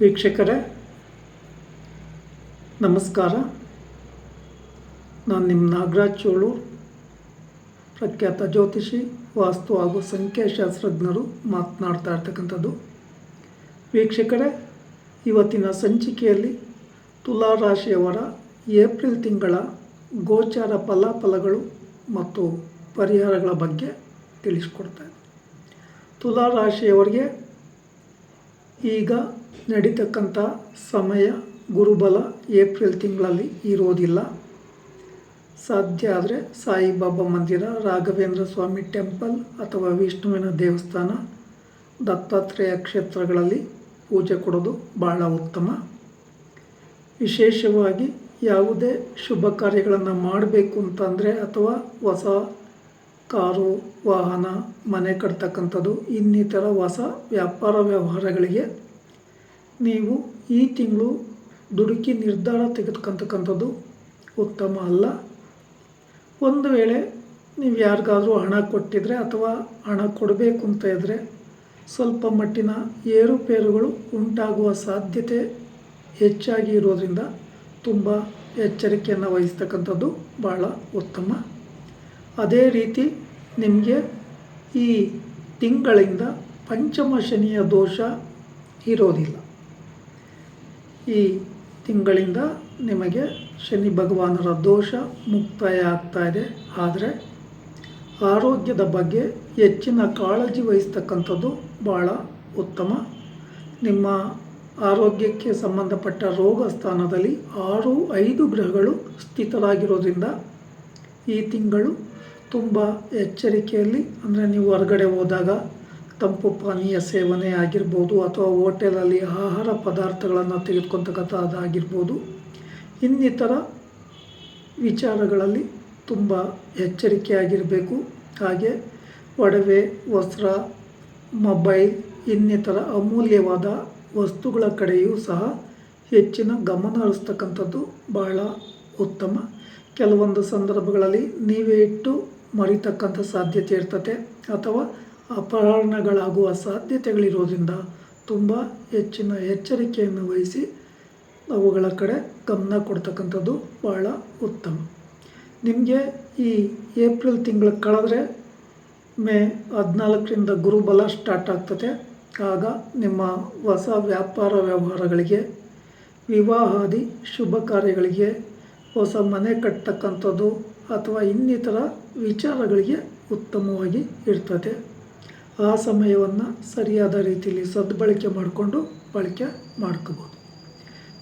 ವೀಕ್ಷಕರೇ, ನಮಸ್ಕಾರ. ನಾನು ನಿಮ್ಮ ನಾಗರಾಜ್ ಚೋಳು, ಪ್ರಖ್ಯಾತ ಜ್ಯೋತಿಷಿ, ವಾಸ್ತು ಹಾಗೂ ಸಂಖ್ಯಾಶಾಸ್ತ್ರಜ್ಞರು ಮಾತನಾಡ್ತಾ ಇರ್ತಕ್ಕಂಥದ್ದು. ವೀಕ್ಷಕರೇ, ಇವತ್ತಿನ ಸಂಚಿಕೆಯಲ್ಲಿ ತುಲಾ ರಾಶಿಯವರ ಏಪ್ರಿಲ್ ತಿಂಗಳ ಗೋಚಾರ ಫಲಾಫಲಗಳು ಮತ್ತು ಪರಿಹಾರಗಳ ಬಗ್ಗೆ ತಿಳಿಸ್ಕೊಡ್ತಾ ಇದ್ದೀನಿ. ತುಲಾ ರಾಶಿಯವರಿಗೆ ಈಗ ನಡೀತಕ್ಕಂಥ ಸಮಯ ಗುರುಬಲ ಏಪ್ರಿಲ್ ತಿಂಗಳಲ್ಲಿ ಇರೋದಿಲ್ಲ. ಸಾಧ್ಯ ಆದರೆ ಸಾಯಿಬಾಬಾ ಮಂದಿರ, ರಾಘವೇಂದ್ರ ಸ್ವಾಮಿ ಟೆಂಪಲ್ ಅಥವಾ ವಿಷ್ಣುವಿನ ದೇವಸ್ಥಾನ, ದತ್ತಾತ್ರೇಯ ಕ್ಷೇತ್ರಗಳಲ್ಲಿ ಪೂಜೆ ಕೊಡೋದು ಭಾಳ ಉತ್ತಮ. ವಿಶೇಷವಾಗಿ ಯಾವುದೇ ಶುಭ ಕಾರ್ಯಗಳನ್ನು ಮಾಡಬೇಕು ಅಂತಂದರೆ ಅಥವಾ ಹೊಸ ಕಾರು, ವಾಹನ, ಮನೆ ಕಟ್ತಕ್ಕಂಥದ್ದು, ಇನ್ನಿತರ ಹೊಸ ವ್ಯಾಪಾರ ವ್ಯವಹಾರಗಳಿಗೆ ನೀವು ಈ ತಿಂಗಳು ದುಡುಕಿ ನಿರ್ಧಾರ ತೆಗೆದುಕೊಂತಕ್ಕಂಥದ್ದು ಉತ್ತಮ ಅಲ್ಲ. ಒಂದು ವೇಳೆ ನೀವು ಯಾರಿಗಾದರೂ ಹಣ ಕೊಟ್ಟಿದ್ರೆ ಅಥವಾ ಹಣ ಕೊಡಬೇಕು ಅಂತ ಇದ್ದರೆ ಸ್ವಲ್ಪ ಮಟ್ಟಿನ ಏರುಪೇರುಗಳು ಉಂಟಾಗುವ ಸಾಧ್ಯತೆ ಹೆಚ್ಚಾಗಿ ಇರೋದರಿಂದ ತುಂಬ ಎಚ್ಚರಿಕೆಯನ್ನು ವಹಿಸ್ತಕ್ಕಂಥದ್ದು ಭಾಳ ಉತ್ತಮ. ಅದೇ ರೀತಿ ನಿಮಗೆ ಈ ತಿಂಗಳಿಂದ ಪಂಚಮ ಶನಿಯ ದೋಷ ಇರೋದಿಲ್ಲ. ಈ ತಿಂಗಳಿಂದ ನಿಮಗೆ ಶನಿ ಭಗವಾನರ ದೋಷ ಮುಕ್ತಾಯ ಆಗ್ತಾ ಇದೆ. ಆದರೆ ಆರೋಗ್ಯದ ಬಗ್ಗೆ ಹೆಚ್ಚಿನ ಕಾಳಜಿ ವಹಿಸ್ತಕ್ಕಂಥದ್ದು ಭಾಳ ಉತ್ತಮ. ನಿಮ್ಮ ಆರೋಗ್ಯಕ್ಕೆ ಸಂಬಂಧಪಟ್ಟ ರೋಗ ಸ್ಥಾನದಲ್ಲಿ ಆರು ಐದು ಗ್ರಹಗಳು ಸ್ಥಿತರಾಗಿರೋದ್ರಿಂದ ಈ ತಿಂಗಳು ತುಂಬ ಎಚ್ಚರಿಕೆಯಲ್ಲಿ, ಅಂದರೆ ನೀವು ಹೊರಗಡೆ ಹೋದಾಗ ತಂಪು ಪಾನೀಯ ಸೇವನೆ ಆಗಿರ್ಬೋದು ಅಥವಾ ಹೋಟೆಲಲ್ಲಿ ಆಹಾರ ಪದಾರ್ಥಗಳನ್ನು ತೆಗೆದುಕೊತಕ್ಕಂಥದ್ದಾಗಿರ್ಬೋದು ಇನ್ನಿತರ ವಿಚಾರಗಳಲ್ಲಿ ತುಂಬ ಎಚ್ಚರಿಕೆಯಾಗಿರಬೇಕು. ಹಾಗೆ ಒಡವೆ, ವಸ್ತ್ರ, ಮೊಬೈಲ್, ಇನ್ನಿತರ ಅಮೂಲ್ಯವಾದ ವಸ್ತುಗಳ ಕಡೆಯೂ ಸಹ ಹೆಚ್ಚಿನ ಗಮನ ಹರಿಸ್ತಕ್ಕಂಥದ್ದು ಬಹಳ ಉತ್ತಮ. ಕೆಲವೊಂದು ಸಂದರ್ಭಗಳಲ್ಲಿ ನೀವೇ ಇಟ್ಟು ಮರಿತಕ್ಕಂಥ ಸಾಧ್ಯತೆ ಇರ್ತದೆ ಅಥವಾ ಅಪಹರಣಗಳಾಗುವ ಸಾಧ್ಯತೆಗಳಿರೋದ್ರಿಂದ ತುಂಬ ಹೆಚ್ಚಿನ ಎಚ್ಚರಿಕೆಯನ್ನು ವಹಿಸಿ ಅವುಗಳ ಕಡೆ ಗಮನ ಕೊಡ್ತಕ್ಕಂಥದ್ದು ಭಾಳ ಉತ್ತಮ. ನಿಮಗೆ ಈ ಏಪ್ರಿಲ್ ತಿಂಗಳು ಕಳೆದ್ರೆ ಮೇ ಹದಿನಾಲ್ಕರಿಂದ ಗುರುಬಲ ಸ್ಟಾರ್ಟ್ ಆಗ್ತದೆ ಆಗ ನಿಮ್ಮ ಹೊಸ ವ್ಯಾಪಾರ ವ್ಯವಹಾರಗಳಿಗೆ, ವಿವಾಹಾದಿ ಶುಭ ಕಾರ್ಯಗಳಿಗೆ ಹೊಸ ಮನೆ ಕಟ್ಟತಕ್ಕಂಥದ್ದು ಅಥವಾ ಇನ್ನಿತರ ವಿಚಾರಗಳಿಗೆ ಉತ್ತಮವಾಗಿ ಇರ್ತದೆ. ಆ ಸಮಯವನ್ನು ಸರಿಯಾದ ರೀತಿಯಲ್ಲಿ ಸದ್ಬಳಕೆ ಮಾಡಿಕೊಂಡು ಬಳಕೆ ಮಾಡ್ಕೋಬೋದು.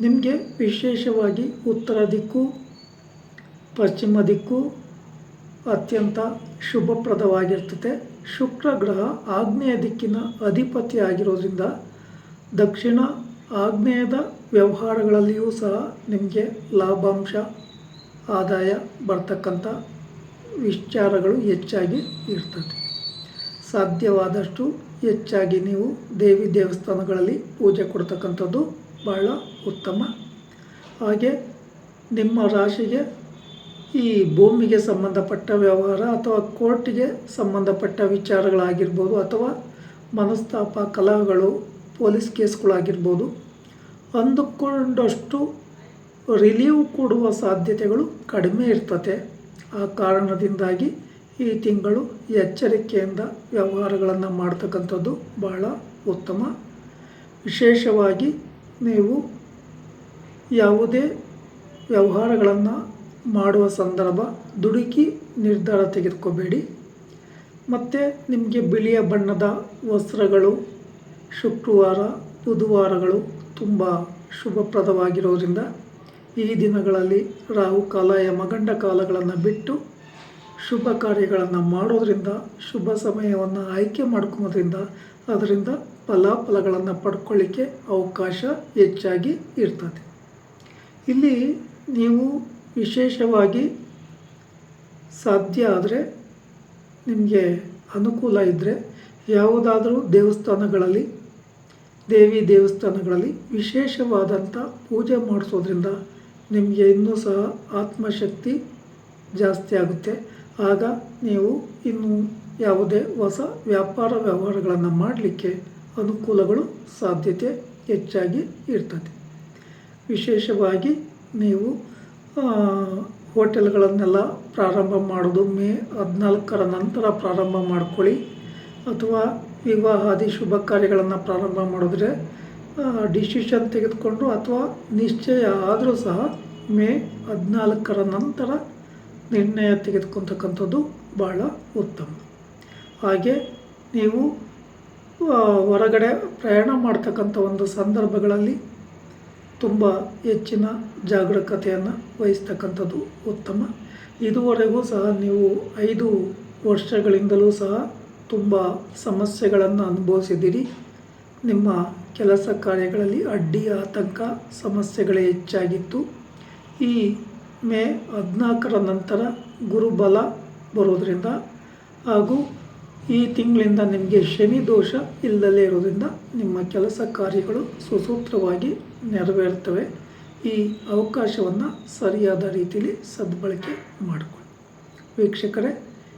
ನಿಮಗೆ ವಿಶೇಷವಾಗಿ ಉತ್ತರ ದಿಕ್ಕು, ಪಶ್ಚಿಮ ದಿಕ್ಕು ಅತ್ಯಂತ ಶುಭಪ್ರದವಾಗಿರ್ತದೆ. ಶುಕ್ರ ಗ್ರಹ ಆಗ್ನೇಯ ದಿಕ್ಕಿನ ಅಧಿಪತಿ ಆಗಿರೋದ್ರಿಂದ ದಕ್ಷಿಣ ಆಗ್ನೇಯದ ವ್ಯವಹಾರಗಳಲ್ಲಿಯೂ ಸಹ ನಿಮಗೆ ಲಾಭಾಂಶ, ಆದಾಯ ಬರ್ತಕ್ಕಂಥ ವಿಚಾರಗಳು ಹೆಚ್ಚಾಗಿ ಇರ್ತದೆ. ಸಾಧ್ಯವಾದಷ್ಟು ಹೆಚ್ಚಾಗಿ ನೀವು ದೇವಿ ದೇವಸ್ಥಾನಗಳಲ್ಲಿ ಪೂಜೆ ಕೊಡ್ತಕ್ಕಂಥದ್ದು ಬಹಳ ಉತ್ತಮ. ಹಾಗೆ ನಿಮ್ಮ ರಾಶಿಗೆ ಈ ಭೂಮಿಗೆ ಸಂಬಂಧಪಟ್ಟ ವ್ಯವಹಾರ ಅಥವಾ ಕೋರ್ಟಿಗೆ ಸಂಬಂಧಪಟ್ಟ ವಿಚಾರಗಳಾಗಿರ್ಬೋದು ಅಥವಾ ಮನಸ್ತಾಪ, ಕಲಹಗಳು, ಪೊಲೀಸ್ ಕೇಸ್ಗಳಾಗಿರ್ಬೋದು ಅಂದುಕೊಂಡಷ್ಟು ರಿಲೀವ್ ಕೊಡುವ ಸಾಧ್ಯತೆಗಳು ಕಡಿಮೆ ಇರ್ತದೆ ಆ ಕಾರಣದಿಂದಾಗಿ ಈ ತಿಂಗಳು ಎಚ್ಚರಿಕೆಯಿಂದ ವ್ಯವಹಾರಗಳನ್ನು ಮಾಡ್ತಕ್ಕಂಥದ್ದು ಬಹಳ ಉತ್ತಮ. ವಿಶೇಷವಾಗಿ ನೀವು ಯಾವುದೇ ವ್ಯವಹಾರಗಳನ್ನು ಮಾಡುವ ಸಂದರ್ಭ ದುಡುಕಿ ನಿರ್ಧಾರ ತೆಗೆದುಕೋಬೇಡಿ. ಮತ್ತು ನಿಮಗೆ ಬಿಳಿಯ ಬಣ್ಣದ ವಸ್ತ್ರಗಳು, ಶುಕ್ರವಾರ, ಬುಧವಾರಗಳು ತುಂಬ ಶುಭಪ್ರದವಾಗಿರೋದ್ರಿಂದ ಈ ದಿನಗಳಲ್ಲಿ ರಾಹುಕಾಲ ಯಮಗಂಡ ಕಾಲಗಳನ್ನು ಬಿಟ್ಟು ಶುಭ ಕಾರ್ಯಗಳನ್ನು ಮಾಡೋದ್ರಿಂದ, ಶುಭ ಸಮಯವನ್ನು ಆಯ್ಕೆ ಮಾಡ್ಕೊಳೋದ್ರಿಂದ ಅದರಿಂದ ಫಲಾಫಲಗಳನ್ನು ಪಡ್ಕೊಳ್ಳಿಕ್ಕೆ ಅವಕಾಶ ಹೆಚ್ಚಾಗಿ ಇರ್ತದೆ. ಇಲ್ಲಿ ನೀವು ವಿಶೇಷವಾಗಿ ಸಾಧ್ಯ ಆದರೆ ನಿಮಗೆ ಅನುಕೂಲ ಇದ್ದರೆ ಯಾವುದಾದರೂ ದೇವಸ್ಥಾನಗಳಲ್ಲಿ ದೇವಿ ದೇವಸ್ಥಾನಗಳಲ್ಲಿ ವಿಶೇಷವಾದಂಥ ಪೂಜೆ ಮಾಡಿಸೋದ್ರಿಂದ ನಿಮಗೆ ಇನ್ನೂ ಸಹ ಆತ್ಮಶಕ್ತಿ ಜಾಸ್ತಿ ಆಗುತ್ತೆ. ಆಗ ನೀವು ಇನ್ನು ಯಾವುದೇ ಹೊಸ ವ್ಯಾಪಾರ ವ್ಯವಹಾರಗಳನ್ನು ಮಾಡಲಿಕ್ಕೆ ಅನುಕೂಲಗಳು ಸಾಧ್ಯತೆ ಹೆಚ್ಚಾಗಿ ಇರ್ತದೆ. ವಿಶೇಷವಾಗಿ ನೀವು ಹೋಟೆಲ್ಗಳನ್ನೆಲ್ಲ ಪ್ರಾರಂಭ ಮಾಡೋದು ಮೇ ಹದಿನಾಲ್ಕರ ನಂತರ ಪ್ರಾರಂಭ ಮಾಡ್ಕೊಳ್ಳಿ. ಅಥವಾ ವಿವಾಹಾದಿ ಶುಭ ಕಾರ್ಯಗಳನ್ನು ಪ್ರಾರಂಭ ಮಾಡಿದ್ರೆ ಡಿಸಿಷನ್ ತೆಗೆದುಕೊಂಡು ಅಥವಾ ನಿಶ್ಚಯ ಆದರೂ ಸಹ ಮೇ ಹದಿನಾಲ್ಕರ ನಂತರ ನಿರ್ಣಯ ತೆಗೆದುಕೊತಕ್ಕಂಥದ್ದು ಭಾಳ ಉತ್ತಮ. ಹಾಗೆ ನೀವು ಹೊರಗಡೆ ಪ್ರಯಾಣ ಮಾಡ್ತಕ್ಕಂಥ ಒಂದು ಸಂದರ್ಭಗಳಲ್ಲಿ ತುಂಬ ಹೆಚ್ಚಿನ ಜಾಗರೂಕತೆಯನ್ನು ವಹಿಸ್ತಕ್ಕಂಥದ್ದು ಉತ್ತಮ. ಇದುವರೆಗೂ ಸಹ ನೀವು ಐದು ವರ್ಷಗಳಿಂದಲೂ ಸಹ ತುಂಬ ಸಮಸ್ಯೆಗಳನ್ನು ಅನುಭವಿಸಿದ್ದೀರಿ. ನಿಮ್ಮ ಕೆಲಸ ಕಾರ್ಯಗಳಲ್ಲಿ ಅಡ್ಡಿ ಆತಂಕ ಸಮಸ್ಯೆಗಳೇ ಹೆಚ್ಚಾಗಿತ್ತು. ಈ ಮೇ ಹದಿನಾಲ್ಕರ ನಂತರ ಗುರುಬಲ ಬರೋದರಿಂದ ಹಾಗೂ ಈ ತಿಂಗಳಿಂದ ನಿಮಗೆ ಶನಿ ದೋಷ ಇಲ್ಲದಲೇ ಇರೋದ್ರಿಂದ ನಿಮ್ಮ ಕೆಲಸ ಕಾರ್ಯಗಳು ಸುಸೂತ್ರವಾಗಿ ನೆರವೇರ್ತವೆ. ಈ ಅವಕಾಶವನ್ನು ಸರಿಯಾದ ರೀತಿಯಲ್ಲಿ ಸದ್ಬಳಕೆ ಮಾಡಿಕೊಳ್ಳಿ. ವೀಕ್ಷಕರೇ